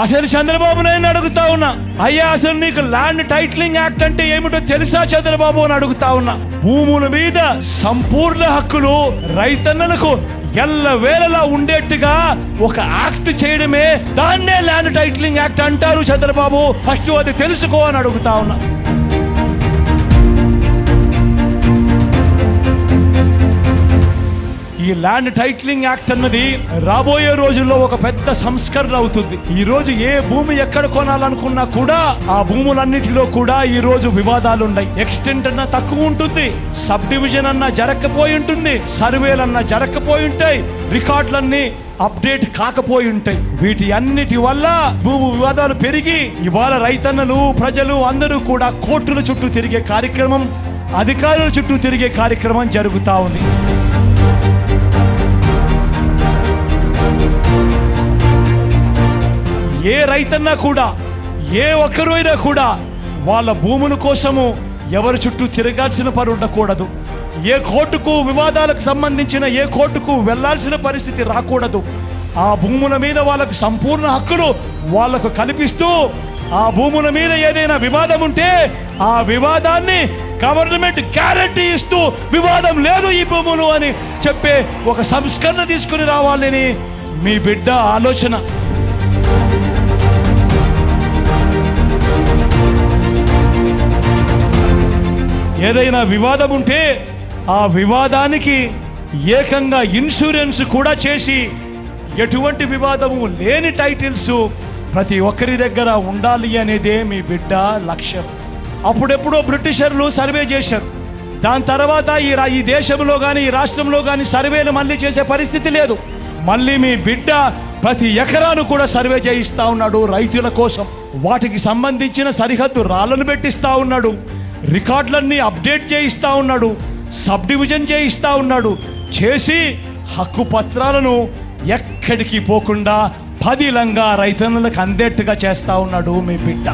అసలు చంద్రబాబు నాయుడు అడుగుతా ఉన్నా. అయ్యా అసలు నీకు ల్యాండ్ టైటిలింగ్ యాక్ట్ అంటే ఏమిటో తెలుసా చంద్రబాబు అని అడుగుతా ఉన్నా. భూముల మీద సంపూర్ణ హక్కులు రైతన్నలకు ఎల్ల వేళలా ఉండేట్టుగా ఒక యాక్ట్ చేయడమే దాన్నే ల్యాండ్ టైటిలింగ్ యాక్ట్ అంటారు చంద్రబాబు. ఫస్ట్ అది తెలుసుకో అని అడుగుతా ఉన్నా. ఈ ల్యాండ్ టైటిలింగ్ యాక్ట్ అన్నది రాబోయే రోజుల్లో ఒక పెద్ద సంస్కరణ అవుతుంది. ఈ రోజు ఏ భూమి ఎక్కడ కొనాలనుకున్నా కూడా ఆ భూములన్నిటిలో కూడా ఈ రోజు వివాదాలు ఉన్నాయి. ఎక్స్టెంట్ అన్న తక్కువ ఉంటుంది. సబ్ డివిజన్ అన్న జరగకపోయి ఉంటుంది. సర్వేలన్నా జరగకపోయి ఉంటాయి. రికార్డులన్నీ అప్డేట్ కాకపోయి ఉంటాయి. వీటి అన్నిటి వల్ల భూమి వివాదాలు పెరిగి ఇవాళ రైతన్నలు ప్రజలు అందరూ కూడా కోర్టుల చుట్టూ తిరిగే కార్యక్రమం అధికారుల చుట్టూ తిరిగే కార్యక్రమం జరుగుతా ఉంది. ఏ రైతన్నా కూడా ఏ ఒక్కరు అయినా కూడా వాళ్ళ భూముల కోసము ఎవరి చుట్టూ తిరగాల్సిన పని ఉండకూడదు. ఏ కోర్టుకు వివాదాలకు సంబంధించిన ఏ కోర్టుకు వెళ్ళాల్సిన పరిస్థితి రాకూడదు. ఆ భూముల మీద వాళ్ళకు సంపూర్ణ హక్కులు వాళ్ళకు కల్పిస్తూ ఆ భూముల మీద ఏదైనా వివాదం ఉంటే ఆ వివాదాన్ని గవర్నమెంట్ గ్యారంటీ ఇస్తూ వివాదం లేదు ఈ భూములు అని చెప్పే ఒక సంస్కరణ తీసుకుని రావాలని మీ బిడ్డ ఆలోచన. ఏదైనా వివాదం ఉంటే ఆ వివాదానికి ఏకంగా ఇన్సూరెన్స్ కూడా చేసి ఎటువంటి వివాదము లేని టైటిల్స్ ప్రతి ఒక్కరి దగ్గర ఉండాలి అనేదే మీ బిడ్డ లక్ష్యం. అప్పుడెప్పుడో బ్రిటిషర్లు సర్వే చేశారు. దాని తర్వాత ఈ రా- ఈ దేశంలో కానీ ఈ రాష్ట్రంలో కానీ సర్వేలు మళ్ళీ చేసే పరిస్థితి లేదు. మళ్ళీ మీ బిడ్డ ప్రతి ఎకరాను కూడా సర్వే చేయిస్తా ఉన్నాడు రైతుల కోసం. వాటికి సంబంధించిన సరిహద్దు రాళ్ళను పెట్టిస్తా ఉన్నాడు. రికార్డులన్నీ అప్డేట్ చేయిస్తా ఉన్నాడు. సబ్ డివిజన్ చేయిస్తా ఉన్నాడు. చేసి హక్కు పత్రాలను ఎక్కడికి పోకుండా పదిలంగా రైతన్నులకు అందేట్టుగా చేస్తా ఉన్నాడు మీ బిడ్డ.